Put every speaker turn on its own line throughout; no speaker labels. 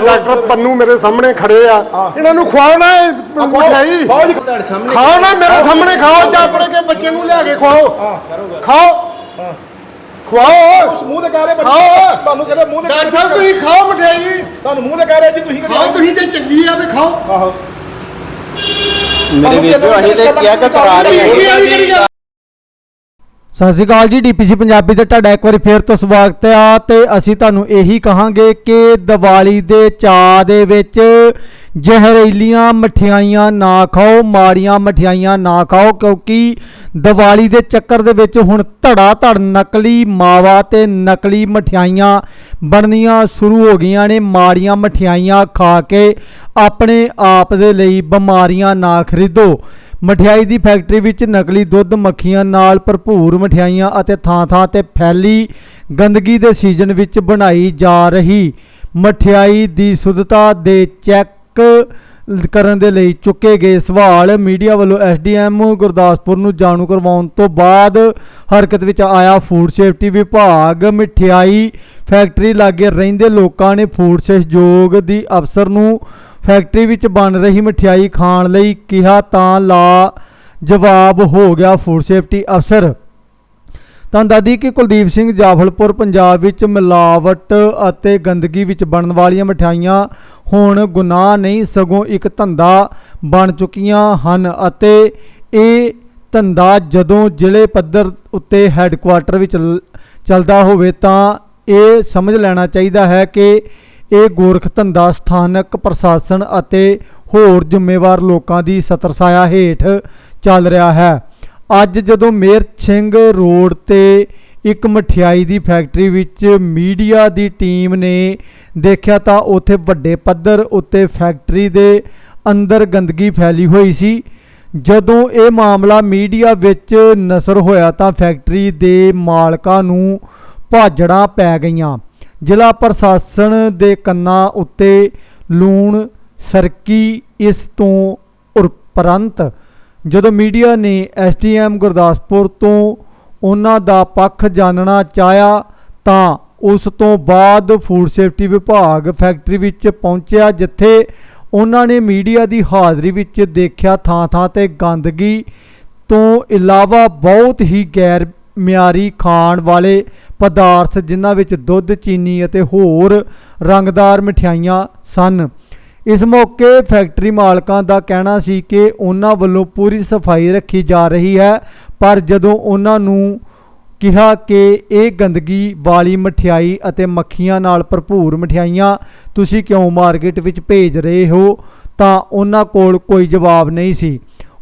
Doctor Pannu ਮੇਰੇ ਸਾਹਮਣੇ ਖੜੇ ਆ। ਇਹਨਾਂ ਨੂੰ ਖਵਾਓ ਨਾ ਇਹ ਮਠਿਆਈ।
ਬਹੁਤ ਜੀ ਤੁਹਾਡੇ ਸਾਹਮਣੇ।
ਖਾਓ ਨਾ ਮੇਰੇ ਸਾਹਮਣੇ ਖਾਓ ਜਾਂ ਆਪਣੇ ਕੇ ਬੱਚੇ ਨੂੰ ਲਿਆ ਕੇ ਖਵਾਓ। ਖਾਓ। ਖਵਾਓ।
ਉਸ ਮੂੰਹ ਤੇ ਕਹਿ ਰਹੇ ਬੱਚੇ
ਖਾਓ।
ਤੁਹਾਨੂੰ ਕਹਿੰਦੇ ਮੂੰਹ ਤੇ
ਡਾਕਟਰ ਸਾਹਿਬ ਤੁਸੀਂ ਖਾਓ ਮਠਿਆਈ।
ਤੁਹਾਨੂੰ ਮੂੰਹ ਤੇ ਕਹਿ ਰਹੇ ਜੀ ਤੁਸੀਂ
ਖਾਓ ਤੁਸੀਂ ਤੇ ਚੰਗੀ ਆ ਤੇ ਖਾਓ।
ਆਹੋ।
ਮੇਰੇ ਵੀਰ ਜੋ ਅਸੀਂ ਤੇ ਚੈੱਕ ਕਰਾ ਰਹੇ ਹਾਂ
ਸਤਿ ਸ਼੍ਰੀ ਅਕਾਲ ਜੀ, ਡੀਪੀਸੀ ਪੰਜਾਬੀ ਤੇ ਤੁਹਾਡਾ ਇੱਕ ਵਾਰੀ ਫੇਰ ਤੋਂ ਸਵਾਗਤ ਆ ਤੇ ਅਸੀਂ ਤੁਹਾਨੂੰ ਇਹੀ ਕਹਾਂਗੇ ਕਿ ਦੀਵਾਲੀ ਦੇ ਚਾਅ ਦੇ ਵਿੱਚ ਜ਼ਹਿਰੀਲੀਆਂ ਮਠਿਆਈਆਂ ਨਾ ਖਾਓ, ਮਾੜੀਆਂ ਮਠਿਆਈਆਂ ਨਾ ਖਾਓ, ਕਿਉਂਕਿ ਦੀਵਾਲੀ ਦੇ ਚੱਕਰ ਦੇ ਵਿੱਚ ਹੁਣ ਧੜਾ ਧੜ ਨਕਲੀ ਮਾਵਾ ਤੇ ਨਕਲੀ ਮਠਿਆਈਆਂ ਬਣਨੀਆਂ ਸ਼ੁਰੂ ਹੋ ਗਈਆਂ ਨੇ, ਮਾੜੀਆਂ ਮਠਿਆਈਆਂ ਖਾ ਕੇ ਆਪਣੇ ਆਪ ਦੇ ਲਈ ਬਿਮਾਰੀਆਂ ਨਾ ਖਰੀਦੋ। ਮਠਿਆਈ ਦੀ ਫੈਕਟਰੀ ਵਿੱਚ ਨਕਲੀ ਦੁੱਧ, ਮੱਖੀਆਂ ਨਾਲ ਭਰਪੂਰ ਮਠਿਆਈਆਂ ਅਤੇ ਥਾਂ-ਥਾਂ ਤੇ ਫੈਲੀ ਗੰਦਗੀ ਦੇ ਸੀਜ਼ਨ ਵਿੱਚ ਬਣਾਈ ਜਾ ਰਹੀ ਮਠਿਆਈ ਦੀ ਸ਼ੁੱਧਤਾ ਦੇ ਚੈੱਕ ਕਰਨ ਦੇ ਲਈ ਚੁੱਕੇ ਗਏ ਸਵਾਲ। ਮੀਡੀਆ ਵੱਲੋਂ ਐਸਡੀਐਮ ਗੁਰਦਾਸਪੁਰ ਨੂੰ ਜਾਣੂ ਕਰਵਾਉਣ ਤੋਂ ਬਾਅਦ ਹਰਕਤ ਵਿੱਚ ਆਇਆ ਫੂਡ ਸੇਫਟੀ ਵਿਭਾਗ। ਮਠਿਆਈ ਫੈਕਟਰੀ ਲਾਗੇ ਰਹਿੰਦੇ ਲੋਕਾਂ ਨੇ ਫੂਡ ਸਹਿਯੋਗ ਦੀ ਅਫਸਰ ਨੂੰ ਫੈਕਟਰੀ ਵਿੱਚ ਬਣ ਰਹੀ ਮਠਿਆਈ ਖਾਣ ਲਈ ਕਿਹਾ ਤਾਂ ਲਾ ਜਵਾਬ ਹੋ ਗਿਆ ਫੂਡ ਸੇਫਟੀ ਅਫਸਰ। ਤਾਂ ਦਾਦੀ ਕਿ ਕੁਲਦੀਪ ਸਿੰਘ ਜਾਫਲਪੁਰ, ਪੰਜਾਬ ਵਿੱਚ ਮਿਲਾਵਟ ਅਤੇ ਗੰਦਗੀ ਵਿੱਚ ਬਣਨ ਵਾਲੀਆਂ ਮਠਿਆਈਆਂ ਹੁਣ ਗੁਨਾਹ ਨਹੀਂ, ਸਗੋਂ ਇੱਕ ਧੰਦਾ ਬਣ ਚੁੱਕੀਆਂ ਹਨ ਅਤੇ ਇਹ ਧੰਦਾ ਜਦੋਂ ਜ਼ਿਲ੍ਹੇ ਪੱਧਰ ਉੱਤੇ ਹੈੱਡਕੁਆਟਰ ਵਿੱਚ ਚੱਲਦਾ ਹੋਵੇ ਤਾਂ ਇਹ ਸਮਝ ਲੈਣਾ ਚਾਹੀਦਾ ਹੈ ਕਿ ਇਹ ਗੋਰਖ ਧੰਦਾ ਸਥਾਨਕ ਪ੍ਰਸ਼ਾਸਨ ਅਤੇ ਹੋਰ ਜ਼ਿੰਮੇਵਾਰ ਲੋਕਾਂ ਦੀ ਸਤਰਸਾਇਆ ਹੇਠ ਚੱਲ ਰਿਹਾ ਹੈ। ਅੱਜ ਜਦੋਂ ਮੇਰ ਸਿੰਘ ਰੋਡ ਤੇ ਇੱਕ ਮਠਿਆਈ ਦੀ ਫੈਕਟਰੀ ਵਿੱਚ ਮੀਡੀਆ ਦੀ ਟੀਮ ਨੇ ਦੇਖਿਆ ਤਾਂ ਉੱਥੇ ਵੱਡੇ ਪੱਧਰ ਉੱਤੇ ਫੈਕਟਰੀ ਦੇ ਅੰਦਰ ਗੰਦਗੀ ਫੈਲੀ ਹੋਈ ਸੀ। ਜਦੋਂ ਇਹ ਮਾਮਲਾ ਮੀਡੀਆ ਵਿੱਚ ਨਸਰ ਹੋਇਆ ਤਾਂ ਫੈਕਟਰੀ ਦੇ ਮਾਲਕਾਂ ਨੂੰ ਭਾਜੜਾਂ ਪੈ ਗਈਆਂ। ਜ਼ਿਲ੍ਹਾ ਪ੍ਰਸ਼ਾਸਨ ਦੇ ਕੰਨਾਂ ਉੱਤੇ ਲੂਣ, ਸਰਕੀ ਇਸ ਤੋਂ ਉਪਰੰਤ ਜਦੋਂ ਮੀਡੀਆ ਨੇ ਐਸਟੀਐਮ ਗੁਰਦਾਸਪੁਰ ਤੋਂ ਉਹਨਾਂ ਦਾ ਪੱਖ ਜਾਣਨਾ ਚਾਹਿਆ ਤਾਂ ਉਸ ਤੋਂ ਬਾਅਦ ਫੂਡ ਸੇਫਟੀ ਵਿਭਾਗ ਫੈਕਟਰੀ ਵਿੱਚ ਪਹੁੰਚਿਆ, ਜਿੱਥੇ ਉਹਨਾਂ ਨੇ ਮੀਡੀਆ ਦੀ ਹਾਜ਼ਰੀ ਵਿੱਚ ਦੇਖਿਆ ਥਾਂ-ਥਾਂ ਤੇ ਗੰਦਗੀ ਤੋਂ ਇਲਾਵਾ ਬਹੁਤ ਹੀ ਗੈਰ ਮਿਆਰੀ ਖਾਣ ਵਾਲੇ ਪਦਾਰਥ, ਜਿਨ੍ਹਾਂ ਵਿੱਚ ਦੁੱਧ, ਚੀਨੀ ਅਤੇ ਹੋਰ ਰੰਗਦਾਰ ਮਠਿਆਈਆਂ ਸਨ। ਇਸ ਮੌਕੇ ਫੈਕਟਰੀ ਮਾਲਕਾਂ ਦਾ ਕਹਿਣਾ ਸੀ ਕਿ ਉਹਨਾਂ ਵੱਲੋਂ ਪੂਰੀ ਸਫ਼ਾਈ ਰੱਖੀ ਜਾ ਰਹੀ ਹੈ, ਪਰ ਜਦੋਂ ਉਹਨਾਂ ਨੂੰ ਕਿਹਾ ਕਿ ਇਹ ਗੰਦਗੀ ਵਾਲੀ ਮਠਿਆਈ ਅਤੇ ਮੱਖੀਆਂ ਨਾਲ ਭਰਪੂਰ ਮਠਿਆਈਆਂ ਤੁਸੀਂ ਕਿਉਂ ਮਾਰਕੀਟ ਵਿੱਚ ਭੇਜ ਰਹੇ ਹੋ, ਤਾਂ ਉਹਨਾਂ ਕੋਲ ਕੋਈ ਜਵਾਬ ਨਹੀਂ ਸੀ।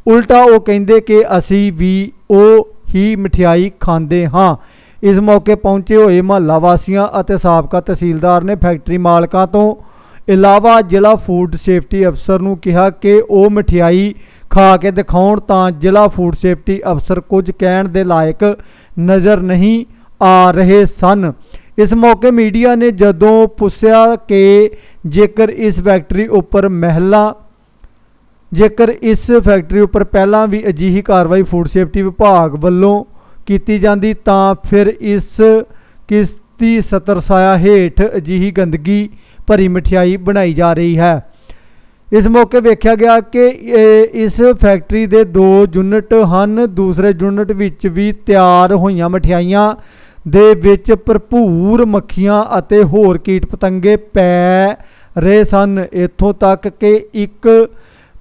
ਉਲਟਾ ਉਹ ਕਹਿੰਦੇ ਕਿ ਅਸੀਂ ਵੀ ਉਹ ਹੀ ਮਠਿਆਈ ਖਾਂਦੇ ਹਾਂ। ਇਸ ਮੌਕੇ ਪਹੁੰਚੇ ਹੋਏ ਮਹੱਲਾ ਵਾਸੀਆਂ ਅਤੇ ਸਾਬਕਾ ਤਹਿਸੀਲਦਾਰ ਨੇ ਫੈਕਟਰੀ ਮਾਲਕਾਂ ਤੋਂ ਇਲਾਵਾ ਜ਼ਿਲ੍ਹਾ ਫੂਡ ਸੇਫਟੀ ਅਫਸਰ ਨੂੰ ਕਿਹਾ ਕਿ ਉਹ ਮਠਿਆਈ ਖਾ ਕੇ ਦਿਖਾਉਣ ਤਾਂ ਜ਼ਿਲ੍ਹਾ ਫੂਡ ਸੇਫਟੀ ਅਫਸਰ ਕੁਝ ਕਹਿਣ ਦੇ ਲਾਇਕ ਨਜ਼ਰ ਨਹੀਂ ਆ ਰਹੇ ਸਨ। ਇਸ ਮੌਕੇ ਮੀਡੀਆ ਨੇ ਜਦੋਂ ਪੁੱਛਿਆ ਕਿ ਜੇਕਰ ਇਸ ਫੈਕਟਰੀ ਉੱਪਰ ਮਹਿਲਾ ਜੇਕਰ ਇਸ ਫੈਕਟਰੀ ਉੱਪਰ ਪਹਿਲਾਂ ਵੀ ਅਜਿਹੀ ਕਾਰਵਾਈ ਫੂਡ ਸੇਫਟੀ ਵਿਭਾਗ ਵੱਲੋਂ ਕੀਤੀ ਜਾਂਦੀ ਤਾਂ ਫਿਰ ਇਸ ਕਿਸ ਦੀ ਸਤਰਸਾਇਆ ਹੇਠ ਅਜਿਹੀ ਗੰਦਗੀ ਭਰੀ ਮਠਿਆਈ ਬਣਾਈ ਜਾ ਰਹੀ ਹੈ। ਇਸ ਮੌਕੇ ਵੇਖਿਆ ਗਿਆ ਕਿ ਇਹ- ਇਸ ਫੈਕਟਰੀ ਦੇ ਦੋ ਯੂਨਿਟ ਹਨ, ਦੂਸਰੇ ਯੂਨਿਟ ਵਿੱਚ ਵੀ ਤਿਆਰ ਹੋਈਆਂ ਮਠਿਆਈਆਂ ਦੇ ਵਿੱਚ ਭਰਪੂਰ ਮੱਖੀਆਂ ਅਤੇ ਹੋਰ ਕੀਟ ਪਤੰਗੇ ਪੈ ਰਹੇ ਸਨ। ਇੱਥੋਂ ਤੱਕ ਕਿ ਇੱਕ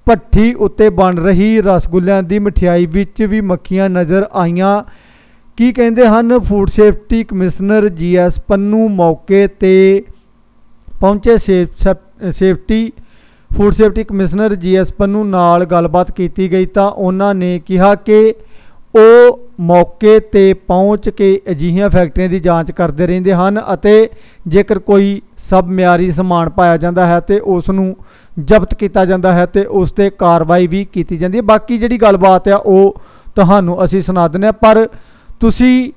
ਭੱਠੀ ਉੱਤੇ ਬਣ ਰਹੀ ਰਸਗੁੱਲਿਆਂ ਦੀ ਮਠਿਆਈ ਵਿੱਚ ਵੀ ਮੱਖੀਆਂ ਨਜ਼ਰ ਆਈਆਂ। ਕੀ ਕਹਿੰਦੇ ਹਨ? Food safety commissioner GS Pannu ਮੌਕੇ ਤੇ ਪਹੁੰਚੇ safe- sap- safety, food safety commissioner GS Pannu ਨਾਲ ਗੱਲਬਾਤ ਕੀਤੀ ਗਈ ਤਾਂ ਉਹਨਾਂ ਨੇ ਕਿਹਾ ਕਿ ਉਹ ਮੌਕੇ ਤੇ ਪਹੁੰਚ ਕੇ ਅਜਿਹੀਆਂ ਫੈਕਟਰੀਆਂ ਦੀ ਜਾਂਚ ਕਰਦੇ ਰਹਿੰਦੇ ਹਨ ਅਤੇ ਜੇਕਰ ਕੋਈ ਸਭ ਮਿਆਰੀ ਸਮਾਨ ਪਾਇਆ ਜਾਂਦਾ ਹੈ ਤੇ ਉਸ ਨੂੰ ਜ਼ਬਤ ਕੀਤਾ ਜਾਂਦਾ ਹੈ ਤੇ ਉਸ ਤੇ ਕਾਰਵਾਈ ਵੀ ਕੀਤੀ ਜਾਂਦੀ ਹੈ। ਬਾਕੀ ਜਿਹੜੀ ਗੱਲਬਾਤ ਆ ਉਹ ਤੁਹਾਨੂੰ ਅਸੀਂ ਸੁਣਾ ਦਿੰਦੇ ਹਾਂ। ਪਰ ਤੁਸੀਂ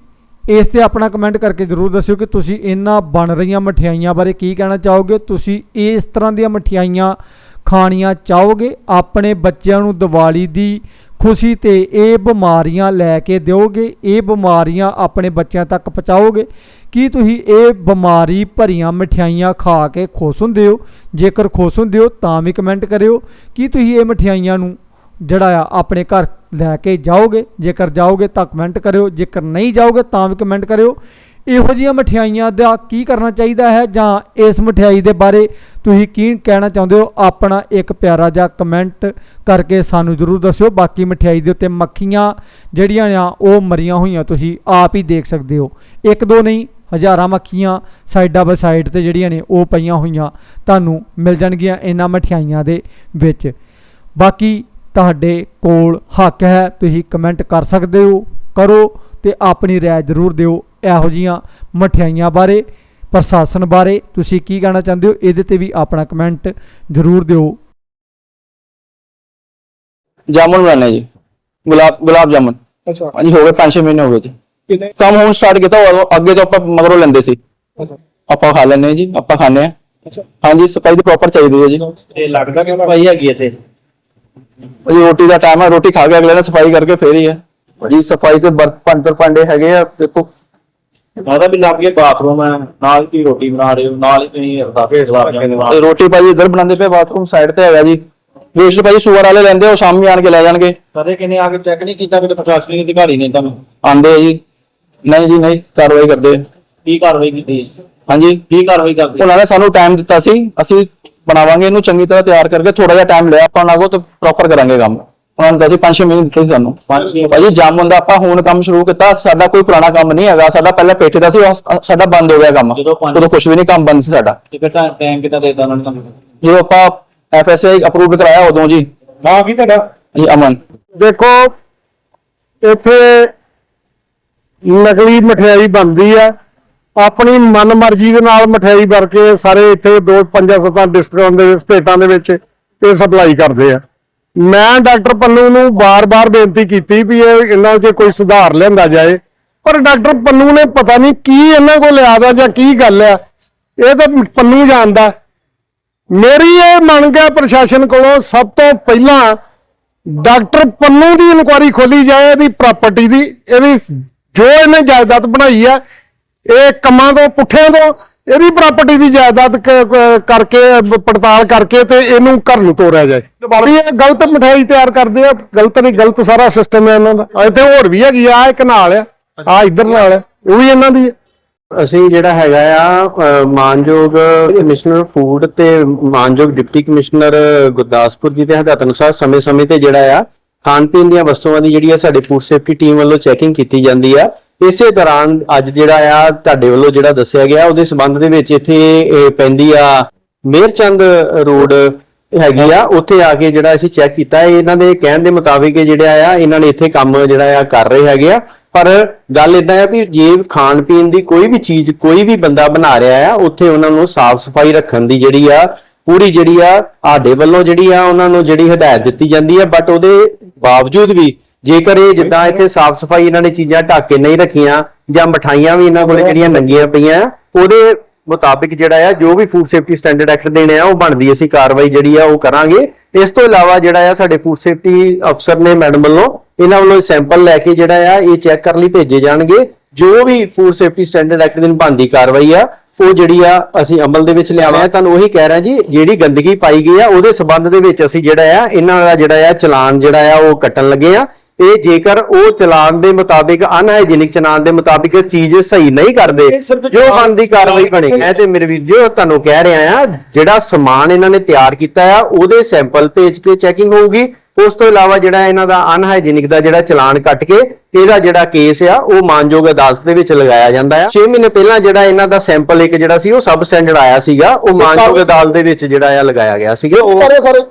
ਇਸ ਤੇ ਆਪਣਾ ਕਮੈਂਟ ਕਰਕੇ ਜਰੂਰ ਦੱਸਿਓ ਕਿ ਤੁਸੀਂ ਇਹਨਾਂ ਬਣ ਰਹੀਆਂ ਮਠਿਆਈਆਂ ਬਾਰੇ ਕੀ ਕਹਿਣਾ ਚਾਹੋਗੇ? ਤੁਸੀਂ ਇਸ ਤਰ੍ਹਾਂ ਦੀਆਂ ਮਠਿਆਈਆਂ ਖਾਣੀਆਂ ਚਾਹੋਗੇ? ਆਪਣੇ ਬੱਚਿਆਂ ਨੂੰ ਦੀਵਾਲੀ ਦੀ ਖੁਸ਼ੀ ਤੇ ਇਹ ਬਿਮਾਰੀਆਂ ਲੈ ਕੇ ਦਿਓਗੇ? ਇਹ ਬਿਮਾਰੀਆਂ ਆਪਣੇ ਬੱਚਿਆਂ ਤੱਕ ਪਹੁੰਚਾਓਗੇ? ਕੀ ਤੁਸੀਂ ਇਹ ਬਿਮਾਰੀ ਭਰੀਆਂ ਮਠਿਆਈਆਂ ਖਾ ਕੇ ਖੁਸ਼ ਹੁੰਦੇ ਹੋ? ਜੇਕਰ ਖੁਸ਼ ਹੁੰਦੇ ਹੋ ਤਾਂ ਵੀ ਕਮੈਂਟ ਕਰਿਓ। ਕੀ ਤੁਸੀਂ ਇਹ ਮਠਿਆਈਆਂ ਨੂੰ ਜਿਹੜਾ ਆ ਆਪਣੇ ਘਰ ਲੈ ਕੇ ਜਾਓਗੇ, ਜੇਕਰ ਜਾਓਗੇ ਤਾਂ ਕਮੈਂਟ ਕਰਿਓ, ਜੇਕਰ ਨਹੀਂ ਜਾਓਗੇ ਤਾਂ ਵੀ ਕਮੈਂਟ ਕਰਿਓ। ਇਹੋ ਜਿਹੀਆਂ ਮਠਿਆਈਆਂ ਦਾ ਕੀ ਕਰਨਾ ਚਾਹੀਦਾ ਹੈ ਜਾਂ ਇਸ ਮਠਿਆਈ ਦੇ ਬਾਰੇ ਤੁਸੀਂ ਕੀ ਕਹਿਣਾ ਚਾਹੁੰਦੇ ਹੋ? ਆਪਣਾ ਇੱਕ ਪਿਆਰਾ ਜਿਹਾ ਕਮੈਂਟ ਕਰਕੇ ਸਾਨੂੰ ਜ਼ਰੂਰ ਦੱਸਿਓ। ਬਾਕੀ ਮਠਿਆਈ ਦੇ ਉੱਤੇ ਮੱਖੀਆਂ ਜਿਹੜੀਆਂ ਆ, ਉਹ ਮਰੀਆਂ ਹੋਈਆਂ ਤੁਸੀਂ ਆਪ ਹੀ ਦੇਖ ਸਕਦੇ ਹੋ। ਇੱਕ ਦੋ ਨਹੀਂ, ਹਜ਼ਾਰਾਂ ਮੱਖੀਆਂ ਸਾਈਡਾਂ ਬਾਈ ਸਾਈਡ ਤੇ ਜਿਹੜੀਆਂ ਨੇ, ਉਹ ਪਈਆਂ ਹੋਈਆਂ ਤੁਹਾਨੂੰ ਮਿਲ ਜਾਣਗੀਆਂ ਇਹਨਾਂ ਮਠਿਆਈਆਂ ਦੇ ਵਿੱਚ। ਬਾਕੀ ਤੁਹਾਡੇ ਕੋਲ ਹੱਕ ਹੈ ਤੁਸੀਂ ਕਮੈਂਟ ਕਰ ਸਕਦੇ ਹੋ ਕਰੋ ਤੇ ਆਪਣੀ ਰਾਏ ਜ਼ਰੂਰ ਦਿਓ ਇਹੋ ਜੀਆਂ ਮਠਿਆਈਆਂ ਬਾਰੇ ਪ੍ਰਸ਼ਾਸਨ ਬਾਰੇ। ਤੁਸੀਂ ਕੀ ਕਹਿਣਾ ਚਾਹੁੰਦੇ ਹੋ? ਇਹਦੇ ਤੇ ਵੀ ਆਪਣਾ ਕਮੈਂਟ ਜ਼ਰੂਰ ਦਿਓ।
ਜਾਮਨ ਬਣਾਉਣੇ ਜੀ। ਗੁਲਾਬ ਗੁਲਾਬ ਜਾਮਨ।
ਅੱਛਾ।
ਹਾਂਜੀ ਹੋ ਗਏ 5-6 ਮਹੀਨੇ ਹੋ ਗਏ ਜੀ।
ਕਿੰਨੇ?
ਕੰਮ ਹੁਣ ਸਟਾਰਟ ਕੀਤਾ ਉਦੋਂ ਅੱਗੇ ਤੋਂ ਆਪਾਂ ਮਗਰੋਂ ਲੈਂਦੇ ਸੀ।
ਅੱਛਾ।
ਆਪਾਂ ਖਾ ਲੈਂਦੇ ਹਾਂ ਜੀ ਆਪਾਂ ਖਾਂਦੇ ਹਾਂ।
ਅੱਛਾ।
ਹਾਂਜੀ ਸਫ਼ਾਈ ਦੀ ਪ੍ਰੋਪਰ ਚਾਹੀਦੀ ਹੈ ਜੀ।
ਇਹ ਲੱਗਦਾ ਕਿ ਭਾਈ ਹੈਗੀ ਇੱਥੇ।
ਜੀ ਰੋਟੀ ਦਾ ਟਾਈਮ ਹੈ ਰੋਟੀ ਖਾ ਕੇ ਅਗਲੇ ਨੇ ਸਫ਼ਾਈ ਕਰਕੇ ਫੇਰ ਹੀ ਹੈ ਜੀ ਸਫ਼ਾਈ ਤੇ ਤੇ ਭਾਂਡੇ ਹੈਗੇ ਆ ਦੇਖੋ।
ਮਾਤਾ ਵੀ ਲੱਗ ਗਿਆ ਬਾਥਰੂਮ ਹੈ ਨਾਲ ਹੀ ਰੋਟੀ ਬਣਾ ਰਹੇ ਹੋ ਨਾਲ ਹੀ ਤੁਸੀਂ ਅਰਦਾ ਫੇਸਲਾ ਕੇ
ਤੇ ਰੋਟੀ ਭਾਜੀ ਇੱਧਰ ਬਣਾਉਂਦੇ ਪਏ ਬਾਥਰੂਮ ਸਾਈਡ ਤੇ ਹੈਗਾ ਜੀ। ਵੇਸਟ ਭਾਜੀ ਸੂਅਰ ਵਾਲੇ ਲੈਂਦੇ ਉਹ ਸ਼ਾਮੀ ਆਣ ਕੇ ਲੈ ਜਾਣਗੇ।
ਕਦੇ ਕਿਨੇ ਆ ਕੇ ਚੈੱਕ ਨਹੀਂ ਕੀਤਾ ਕਿ ਪ੍ਰਸ਼ਾਸਨਿਕ ਅਧਿਕਾਰੀ ਨੇ ਤੁਹਾਨੂੰ?
ਆਂਦੇ ਜੀ। ਨਹੀਂ ਜੀ ਨਹੀਂ ਕਾਰਵਾਈ ਕਰਦੇ।
ਕੀ ਕਾਰਵਾਈ ਕੀਤੀ?
ਹਾਂਜੀ।
ਕੀ ਕਾਰਵਾਈ ਕਰਦੇ?
ਉਹਨਾਂ ਨੇ ਸਾਨੂੰ ਟਾਈਮ ਦਿੱਤਾ ਸੀ ਅਸੀਂ ਬਣਾਵਾਂਗੇ ਇਹਨੂੰ ਚੰਗੀ ਤਰ੍ਹਾਂ ਤਿਆਰ ਕਰਕੇ ਥੋੜਾ ਜਿਹਾ ਟਾਈਮ ਲਿਆ ਆਪਾਂ ਉਹਨਾਂ ਕੋਲ ਤੇ ਪ੍ਰੋਪਰ ਕਰਾਂਗੇ ਕੰਮ। ਉਹਨਾਂ ਨੇ ਪੰਜ ਛੇ ਮਹੀਨੇ ਦਿੱਤੇ ਸੀ ਸਾਨੂੰ। ਭਾਜੀ ਜਾਮਨ ਦਾ ਆਪਾਂ ਹੁਣ ਕੰਮ ਸ਼ੁਰੂ ਕੀਤਾ ਸਾਡਾ ਕੋਈ ਪੁਰਾਣਾ ਕੰਮ ਨਹੀਂ ਹੈਗਾ। ਸਾਡਾ ਪਹਿਲਾਂ ਪੇਠੇ ਦਾ ਸੀ ਉਹ ਸਾਡਾ ਬੰਦ ਹੋ ਗਿਆ ਕੰਮ।
ਜਦੋਂ
ਉਦੋਂ ਕੁਝ ਵੀ ਨਹੀਂ ਕੰਮ ਬੰਦ ਸੀ ਸਾਡਾ।
ਤੇ ਫਿਰ ਟਾਈਮ ਕਿਤਾ ਦੇਤਾ ਉਹਨਾਂ ਨੇ ਤੁਹਾਨੂੰ?
ਜਦੋਂ ਆਪਾਂ ਐਫਐਸਏ ਅਪਰੂਵਡ ਕਰਾਇਆ ਉਦੋਂ ਜੀ।
ਨਾ ਕੀ ਤੁਹਾਡਾ।
ਜੀ ਅਮਨ।
ਦੇਖੋ ਇੱਥੇ ਨਕਲੀ ਮਠਿਆਈ ਬਣਦੀ ਆ। ਆਪਣੀ ਮਨਮਰਜ਼ੀ ਦੇ ਨਾਲ ਮਠਿਆਈ ਭਰ ਕੇ ਸਾਰੇ ਇੱਥੇ ਦੋ ਪੰਜਾਂ ਸੱਤਾਂ ਡਿਸਟ੍ਰਿਕਟਾਂ ਦੇ ਸਟੇਟਾਂ ਦੇ ਵਿੱਚ ਇਹ ਸਪਲਾਈ ਕਰਦੇ ਆ। ਮੈਂ ਡਾਕਟਰ ਪੰਨੂ ਨੂੰ ਬਾਰ-ਬਾਰ ਬੇਨਤੀ ਕੀਤੀ ਵੀ ਇਹ ਇਹਨਾਂ 'ਚ ਕੋਈ ਸੁਧਾਰ ਲਿਆਂਦਾ ਜਾਏ, ਪਰ ਡਾਕਟਰ ਪੰਨੂ ਨੇ ਪਤਾ ਨਹੀਂ ਕੀ ਇਹਨਾਂ ਕੋਲ ਲਿਆਦਾ ਜਾਂ ਕੀ ਗੱਲ ਆ। ਇਹ ਤਾਂ ਪੰਨੂ ਜਾਣਦਾ। ਮੇਰੀ ਇਹ ਮੰਗ ਹੈ ਪ੍ਰਸ਼ਾਸਨ ਕੋਲੋਂ ਸਭ ਤੋਂ ਪਹਿਲਾਂ ਡਾਕਟਰ ਪੰਨੂ ਦੀ ਇਨਕੁਆਰੀ ਖੋਲੀ ਜਾਏ, ਇਹਦੀ ਪ੍ਰਾਪਰਟੀ ਦੀ, ਇਹਦੀ ਜੋ ਇਹਨੇ ਜਾਇਦਾਦ ਬਣਾਈ ਹੈ ਇਹ ਕੰਮਾਂ ਤੋਂ ਪੁੱਠਿਆਂ ਤੋਂ ਇਹਦੀ ਪ੍ਰਾਪਰਟੀ ਦੀ ਜਾਇਦਾਦ ਕਰਕੇ ਪੜਤਾਲ ਕਰਕੇ ਤੇ ਇਹਨੂੰ ਘਰ ਨੂੰ ਤੋਰਿਆ ਜਾਏ। ਵੀ ਇਹ ਗਲਤ ਮਠਿਆਈ ਤਿਆਰ ਕਰਦੇ ਆ ਗਲਤ ਨਹੀਂ ਗਲਤ ਸਾਰਾ ਸਿਸਟਮ ਹੈ ਇਹਨਾਂ ਦਾ। ਇੱਥੇ ਹੋਰ ਵੀ ਹੈਗੀ ਆ ਇੱਕ ਨਾਲ ਆ ਆ ਇੱਧਰ ਨਾਲ ਆ ਉਹ ਵੀ ਇਹਨਾਂ ਦੀ
ਅਸੀਂ ਜਿਹੜਾ ਹੈਗਾ ਆ ਮਾਨਯੋਗ ਕਮਿਸ਼ਨਰ ਫੂਡ ਤੇ ਮਾਨਯੋਗ ਡਿਪਟੀ ਕਮਿਸ਼ਨਰ ਗੁਰਦਾਸਪੁਰ ਜੀ ਦੇ ਹਦਾਇਤ ਅਨੁਸਾਰ ਸਮੇਂ-ਸਮੇਂ ਤੇ ਜਿਹੜਾ ਆ ਖਾਣ ਪੀਣ ਦੀਆਂ ਵਸਤੂਆਂ ਦੀ ਜਿਹੜੀ ਆ ਸਾਡੀ ਫੂਡ ਸੇਫਟੀ ਟੀਮ ਵੱਲੋਂ ਚੈਕਿੰਗ ਕੀਤੀ ਜਾਂਦੀ ਆ। ਇਸੇ ਦੌਰਾਨ ਅੱਜ ਜਿਹੜਾ ਆ ਤੁਹਾਡੇ ਵੱਲੋਂ ਜਿਹੜਾ ਦੱਸਿਆ ਗਿਆ, ਉਹਦੇ ਸੰਬੰਧ ਦੇ ਵਿੱਚ ਇੱਥੇ ਪੈਂਦੀ ਆ ਮੇਰਚੰਦ ਰੋਡ ਹੈਗੀ ਆ, ਉੱਥੇ ਆ ਕੇ ਜਿਹੜਾ ਅਸੀਂ ਚੈੱਕ ਕੀਤਾ। ਇਹਨਾਂ ਦੇ ਕਹਿਣ ਦੇ ਮੁਤਾਬਿਕ ਜਿਹੜਾ ਆ, ਇਹਨਾਂ ਨੇ ਇੱਥੇ ਕੰਮ ਜਿਹੜਾ ਆ ਕਰ ਰਹੇ ਹੈਗੇ ਆ। ਪਰ ਗੱਲ ਇਦਾਂ ਆ ਵੀ ਜੇ ਖਾਣ ਪੀਣ ਦੀ ਕੋਈ ਵੀ ਚੀਜ਼, ਕੋਈ ਵੀ ਬੰਦਾ ਬਣਾ ਰਿਹਾ ਆ, ਉੱਥੇ ਉਹਨਾਂ ਨੂੰ ਸਾਫ਼ ਸਫ਼ਾਈ ਰੱਖਣ ਦੀ ਜਿਹੜੀ ਆ, ਪੂਰੀ ਜਿਹੜੀ ਆ, ਸਾਡੇ ਵੱਲੋਂ ਜਿਹੜੀ ਆ, ਉਹਨਾਂ ਨੂੰ ਜਿਹੜੀ ਹਦਾਇਤ ਦਿੱਤੀ ਜਾਂਦੀ ਆ। ਬਟ ਉਹਦੇ ਬਾਵਜੂਦ ਵੀ ਜੇਕਰ ਇਹ ਜਿੱਦਾਂ ਇੱਥੇ ਸਾਫ਼ ਸਫ਼ਾਈ ਇਹਨਾਂ ਨੇ ਚੀਜ਼ਾਂ ਢੱਕ ਕੇ ਨਹੀਂ ਰੱਖੀਆਂ ਜਾਂ ਮਠਾਈਆਂ ਵੀ ਇਹਨਾਂ ਕੋਲੇ ਜਿਹੜੀਆਂ ਨੰਗੀਆਂ ਪਈਆਂ ਉਹਦੇ ਮੁਤਾਬਿਕ ਜਿਹੜਾ ਆ ਜੋ ਵੀ ਫੂਡ ਸੇਫਟੀ ਸਟੈਂਡਰਡ ਐਕਟ ਦੇਣੇ ਆ ਉਹ ਬਣਦੀ ਅਸੀਂ ਕਾਰਵਾਈ ਜਿਹੜੀ ਆ ਉਹ ਕਰਾਂਗੇ। ਇਸ ਤੋਂ ਇਲਾਵਾ ਜਿਹੜਾ ਆ ਸਾਡੇ ਫੂਡ ਸੇਫਟੀ ਅਫਸਰ ਨੇ ਮੈਡਮ ਵੱਲੋਂ ਇਹਨਾਂ ਵੱਲੋਂ ਸੈਂਪਲ ਲੈ ਕੇ ਜਿਹੜਾ ਆ ਇਹ ਚੈੱਕ ਕਰਨ ਲਈ ਭੇਜੇ ਜਾਣਗੇ। ਜੋ ਵੀ ਫੂਡ ਸੇਫਟੀ ਸਟੈਂਡਰਡ ਐਕਟ ਦੀ ਨਿਭਾਉਂਦੀ ਕਾਰਵਾਈ ਆ ਉਹ ਜਿਹੜੀ ਆ ਅਸੀਂ ਅਮਲ ਦੇ ਵਿੱਚ ਲਿਆਵਾਂ ਤੁਹਾਨੂੰ ਉਹੀ ਕਹਿ ਰਿਹਾ ਜੀ ਜਿਹੜੀ ਗੰਦਗੀ ਪਾਈ ਗਈ ਆ ਉਹਦੇ ਸਬੰਧ ਦੇ ਵਿੱਚ ਅਸੀਂ ਜਿਹੜਾ ਆ ਇਹਨਾਂ ਦਾ ਜਿਹੜਾ ਆ ਚਲਾਨ ਜਿਹੜਾ ਆ ਉਹ ਕੱਟਣ ਲੱਗੇ ਆ। ਇਹ ਜੇਕਰ ਉਹ ਚਲਾਨ ਦੇ ਮੁਤਾਬਿਕ ਅਨਹਾਈਜੀਨਿਕ ਚਲਾਨ ਦੇ ਮੁਤਾਬਿਕ ਚੀਜ਼ ਸਹੀ ਨਹੀਂ ਕਰਦੇ ਜੋ ਬਣਦੀ ਕਾਰਵਾਈ ਬਣੇਗੀ। ਮੈਂ ਤੇ ਮੇਰੇ ਵੀਰ ਜੀ ਤੁਹਾਨੂੰ ਕਹਿ ਰਿਹਾ ਆ ਜਿਹੜਾ ਸਮਾਨ ਇਹਨਾਂ ਨੇ ਤਿਆਰ ਕੀਤਾ ਆ ਉਹਦੇ ਸੈਂਪਲ ਭੇਜ ਕੇ ਚੈਕਿੰਗ ਹੋਊਗੀ। ਉਸ ਤੋਂ ਇਲਾਵਾ ਜਿਹੜਾ ਇਹਨਾਂ ਦਾ ਅਨਹਾਈਜੀਨਿਕ ਦਾ ਜਿਹੜਾ ਚਲਾਨ ਕੱਟ ਕੇ ਇਹਦਾ ਜਿਹੜਾ ਕੇਸ ਆ ਉਹ ਮਾਨਯੋਗ ਅਦਾਲਤ ਦੇ ਵਿੱਚ ਲਗਾਇਆ ਜਾਂਦਾ ਆ। 6 ਮਹੀਨੇ ਪਹਿਲਾਂ ਜਿਹੜਾ ਇਹਨਾਂ ਦਾ ਸੈਂਪਲ ਇੱਕ ਜਿਹੜਾ ਸੀ ਉਹ ਸਬ ਸਟੈਂਡਰਡ ਆਇਆ ਸੀਗਾ। ਉਹ ਮਾਨਯੋਗ ਅਦਾਲਤ ਦੇ ਵਿੱਚ ਜਿਹੜਾ ਆ ਲਗਾਇਆ ਗਿਆ ਸੀਗਾ। ਉਹ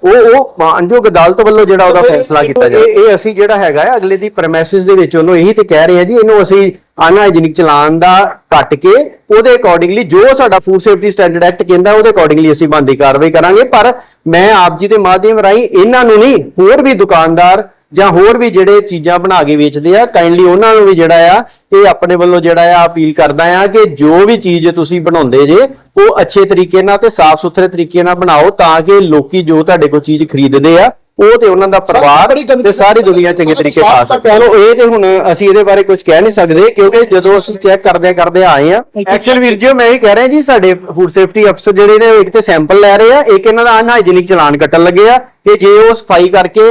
ਉਹ ਉਹ ਮਾਨਯੋਗ ਅਦਾਲਤ ਵੱਲੋਂ ਜਿਹੜਾ ਉਹਦਾ ਫੈਸਲਾ ਕੀਤਾ ਜਾਵੇ ਇਹ ਇਹ ਅਸੀਂ ਜਿਹੜਾ ਹੈਗਾ ਆ ਅਗਲੇ ਦੀ ਪ੍ਰੈਮਿਸਿਸ ਦੇ ਵਿੱਚ ਉਹਨੂੰ ਇਹੀ ਤੇ ਕਹਿ ਰਹੇ ਆ ਜੀ ਇਹਨੂੰ ਅਸੀਂ ਅਨਹਾਈਜੀਨਿਕ ਚਲਾਨ ਦਾ ਕੱਟ ਕੇ ਉਹਦੇ ਅਕੋਰਡਿੰਗਲੀ ਜੋ ਸਾਡਾ ਫੂਡ ਸੇਫਟੀ ਸਟੈਂਡਰਡ ਐਕਟ ਕਹਿੰਦਾ ਉਹਦੇ ਅਕੋਰਡਿੰਗਲੀ ਅਸੀਂ ਬੰਦੀ ਕਾਰਵਾਈ ਕਰਾਂਗੇ। ਪਰ ਮੈਂ ਆਪ ਜੀ ਦੇ ਮਾਧਿਅਮ ਰਾਹੀਂ ਇਹਨਾਂ ਨੂੰ ਨਹੀਂ ਹੋਰ ਵੀ ਦੁਕਾਨਦਾਰ ਜਾਂ ਹੋਰ ਵੀ ਜਿਹੜੇ ਚੀਜ਼ਾਂ ਬਣਾ ਕੇ ਵੇਚਦੇ ਆ ਕਾਈਂਡਲੀ ਉਹਨਾਂ ਨੂੰ ਵੀ ਜਿਹੜਾ ਆ ਇਹ ਆਪਣੇ ਵੱਲੋਂ ਜਿਹੜਾ ਆ ਅਪੀਲ ਕਰਦਾ ਆ ਕਿ ਜੋ ਵੀ ਚੀਜ਼ ਤੁਸੀਂ ਬਣਾਉਂਦੇ ਜੇ ਉਹ ਅੱਛੇ ਤਰੀਕੇ ਨਾਲ ਤੇ ਸਾਫ਼ ਸੁਥਰੇ ਤਰੀਕੇ ਨਾਲ ਬਣਾਓ ਤਾਂ ਕਿ ਲੋਕੀ ਜੋ ਤੁਹਾਡੇ ਕੋਲ ਚੀਜ਼ ਖਰੀਦਦੇ ਆ ਉਹ ਤੇ ਉਹਨਾਂ ਦਾ ਪਰਿਵਾਰ ਤੇ ਸਾਰੀ ਦੁਨੀਆ ਚੰਗੇ ਤਰੀਕੇ ਖਾ ਸਕਦੀ ਚਲੋ ਇਹ ਤੇ ਹੁਣ ਅਸੀਂ ਇਹਦੇ ਬਾਰੇ ਕੁਝ ਕਹਿ ਨਹੀਂ ਸਕਦੇ ਕਿਉਂਕਿ ਜਦੋਂ ਅਸੀਂ ਚੈੱਕ ਕਰਦੇ ਕਰਦੇ ਆਏ ਆ ਐਕਚੁਅਲ ਵੀਰ ਜੀ ਮੈਂ ਇਹ ਕਹਿ ਰਿਹਾ ਜੀ ਸਾਡੇ ਫੂਡ ਸੇਫਟੀ ਅਫਸਰ ਜਿਹੜੇ ਨੇ ਇੱਕ ਤੇ ਸੈਂਪਲ ਲੈ ਰਹੇ ਆ ਇੱਕ ਇਹਨਾਂ ਦਾ ਅਨਹਾਈਜੀਨਿਕ ਚਲਾਨ ਕੱਟਣ ਲੱਗੇ ਆ ਕਿ ਜੇ ਉਹ ਸਫ਼ਾਈ ਕਰਕੇ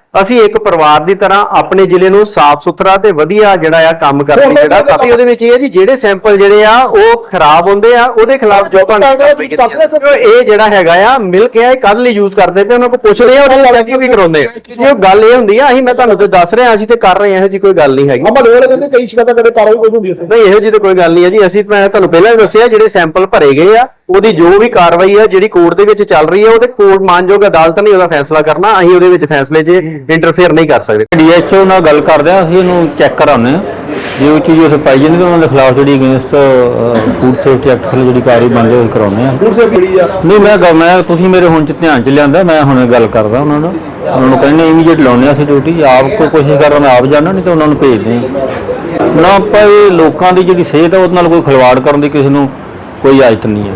ਅਸੀਂ ਇੱਕ ਪਰਿਵਾਰ ਦੀ ਤਰ੍ਹਾਂ ਆਪਣੇ ਜ਼ਿਲ੍ਹੇ ਨੂੰ ਸਾਫ਼ ਸੁਥਰਾ ਤੇ ਵਧੀਆ ਜਿਹੜਾ ਆ ਕੰਮ ਕਰਨ ਲਈ ਜਿਹੜਾ ਕਾਫੀ ਉਹਦੇ ਵਿੱਚ ਇਹ ਹੈ ਜੀ ਜਿਹੜੇ ਸੈਂਪਲ ਜਿਹੜੇ ਆ ਉਹ ਖਰਾਬ ਹੁੰਦੇ ਆ ਉਹਦੇ ਖਿਲਾਫ ਜੋ। ਇਹ ਜਿਹੜਾ ਹੈਗਾ ਆ ਮਿਲ ਕੇ ਇਹ ਕੱਲ ਲਈ ਯੂਜ਼ ਕਰਦੇ ਪਏ ਉਹਨਾਂ ਕੋਲ ਪੁੱਛਦੇ ਆ ਉਹਨਾਂ ਚੈਕਿੰਗ ਵੀ ਕਰਾਉਂਦੇ ਆ। ਜੀ ਉਹ ਗੱਲ ਇਹ ਹੁੰਦੀ ਆ ਅਸੀਂ ਮੈਂ ਤੁਹਾਨੂੰ ਤੇ ਦੱਸ ਰਿਹਾ ਅਸੀਂ ਤੇ ਕਰ ਰਹੇ ਆ ਇਹੋ ਜੀ ਕੋਈ ਗੱਲ ਨਹੀਂ ਹੈਗੀ।
ਅਮਲ ਵਾਲੇ ਕਹਿੰਦੇ ਕਈ ਸ਼ਿਕਾਇਤਾਂ ਕਦੇ ਕਾਰਵਾਈ ਕੋਈ ਹੁੰਦੀ ਇੱਥੇ
ਨਹੀਂ ਇਹੋ ਜਿਹੀ ਤਾਂ ਕੋਈ ਗੱਲ ਨਹੀਂ ਹੈ ਜੀ ਅਸੀਂ ਮੈਂ ਤੁਹਾਨੂੰ ਪਹਿਲਾਂ ਹੀ ਦੱਸਿਆ ਜਿਹੜੇ ਸੈਂਪਲ ਭਰੇ ਗਏ ਆ ਉਹਦੀ ਜੋ ਵੀ ਕਾਰਵਾਈ ਆ ਜਿਹੜੀ ਕੋਰਟ ਦੇ ਵਿੱਚ ਚੱਲ ਰਹੀ ਹੈ ਉਹਦੇ ਕੋਰਟ ਮਾਨਯੋਗ ਅਦਾਲਤ ਨੇ ਉਹਦਾ ਫੈਸਲਾ ਕਰਨਾ ਅਸੀਂ ਉਹਦੇ ਵਿੱਚ ਫੈਸਲੇ 'ਚ ਇੰਟਰਫੇਅਰ ਨਹੀਂ ਕਰ ਸਕਦੇ।
ਡੀਐਚਓ ਨਾਲ ਗੱਲ ਕਰਦੇ ਆ ਅਸੀਂ ਇਹਨੂੰ ਚੈੱਕ ਕਰਾਉਂਦੇ ਆ ਜੇ ਉਹ ਚੀਜ਼ ਉੱਥੇ ਪਾਈ ਜਾਂਦੀ ਤਾਂ ਉਹਨਾਂ ਦੇ ਖਿਲਾਫ ਜਿਹੜੀ ਅਗੇਂਸਟ ਫੂਡ ਸੇਫਟੀ ਐਕਟ ਥੱਲੇ ਜਿਹੜੀ ਕਾਰਵਾਈ ਬਣਦੀ ਉਹ ਕਰਾਉਂਦੇ ਆ
ਦੂਰ ਸੇ ਬੜੀ ਆ।
ਨਹੀਂ ਮੈਂ ਗ- ਮੈਂ ਤੁਸੀਂ ਮੇਰੇ ਹੁਣ ਚ ਧਿਆਨ ਚ ਲਿਆਂਦਾ ਮੈਂ ਹੁਣ ਗੱਲ ਕਰਦਾ ਉਹਨਾਂ ਨਾਲ ਉਹਨਾਂ ਨੂੰ ਕਹਿੰਦੇ ਇਮੀਡੀਏਟ ਲਾਉਣੇ ਆ ਅਸੀਂ ਡਿਊਟੀ ਆਪ ਕੋਈ ਕੋਸ਼ਿਸ਼ ਕਰਦਾ ਮੈਂ ਆਪ ਜਾਣਾ ਨਹੀਂ ਤਾਂ ਉਹਨਾਂ ਨੂੰ ਭੇਜਦੇ ਆ ਨਾ ਆਪਾਂ ਇਹ ਲੋਕਾਂ ਦੀ ਜਿਹੜੀ ਸਿਹਤ ਆ ਉਹਦੇ ਨਾਲ ਕੋਈ ਖਿਲਵਾੜ ਕਰਨ ਦੀ ਕਿਸੇ ਨੂੰ ਕੋਈ ਇਜਾਜ਼ਤ ਨਹੀਂ ਹੈ।